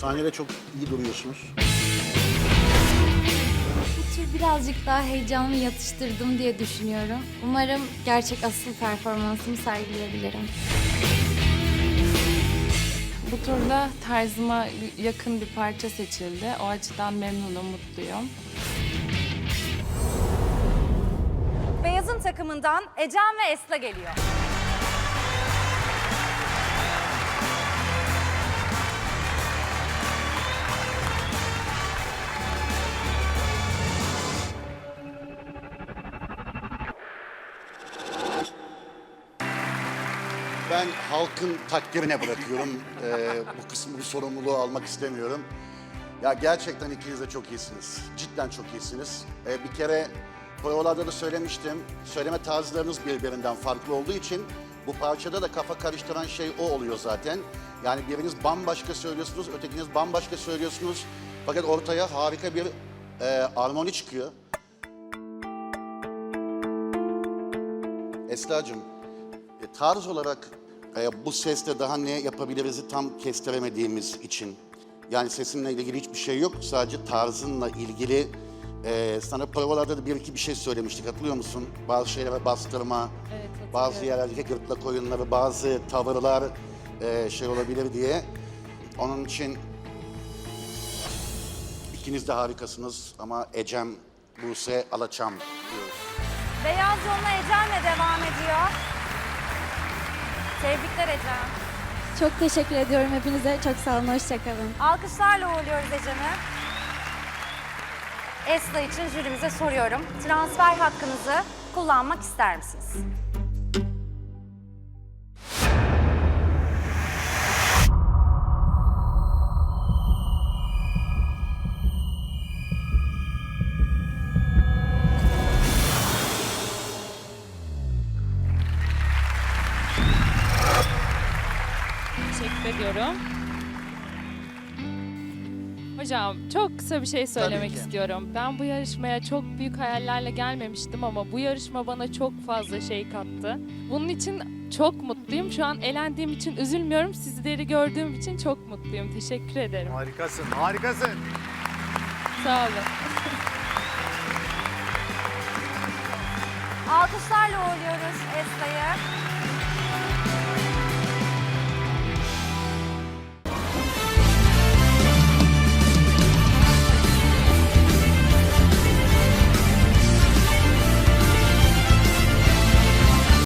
Sahnede çok iyi duruyorsunuz. Bu tür birazcık daha heyecanımı yatıştırdım diye düşünüyorum. Umarım gerçek asıl performansımı sergileyebilirim. Bu turda tarzıma yakın bir parça seçildi. O açıdan memnunum, mutluyum. Beyazın takımından Ecem ve Esla geliyor. Ben halkın takdirine bırakıyorum. Ee, bu kısmı, bu sorumluluğu almak istemiyorum. Ya gerçekten ikiniz de çok iyisiniz. Cidden çok iyisiniz. Ee, bir kere provalarda da söylemiştim. Söyleme tarzlarınız birbirinden farklı olduğu için bu parçada da kafa karıştıran şey o oluyor zaten. Yani biriniz bambaşka söylüyorsunuz, ötekiniz bambaşka söylüyorsunuz. Fakat ortaya harika bir e, armoni çıkıyor. Esra'cığım, e, tarz olarak e, bu seste daha ne yapabiliriz'i tam kestiremediğimiz için. Yani sesinle ilgili hiçbir şey yok. Sadece tarzınla ilgili e, sana provalarda da bir iki bir şey söylemiştik. Hatırlıyor musun? Bazı şeylere bastırma, bazı yerlerdeki gırtlak oyunları, bazı tavırlar e, şey olabilir diye. Onun için ikiniz de harikasınız ama Ecem, Buse, Alaçam diyoruz. Beyaz yoluna Ecem'le devam ediyor. Tebrikler Ecem. Çok teşekkür ediyorum hepinize. Çok sağ olun. Hoşçakalın. Alkışlarla uğurluyoruz Ecem'i. Esla için jürimize soruyorum. Transfer hakkınızı kullanmak ister misiniz? Ediyorum. Hocam çok kısa bir şey söylemek istiyorum. Ben bu yarışmaya çok büyük hayallerle gelmemiştim ama bu yarışma bana çok fazla şey kattı. Bunun için çok mutluyum. Şu an elendiğim için üzülmüyorum. Sizleri gördüğüm için çok mutluyum. Teşekkür ederim. Harikasın, harikasın. Sağ olun. Alkışlarla uğurluyoruz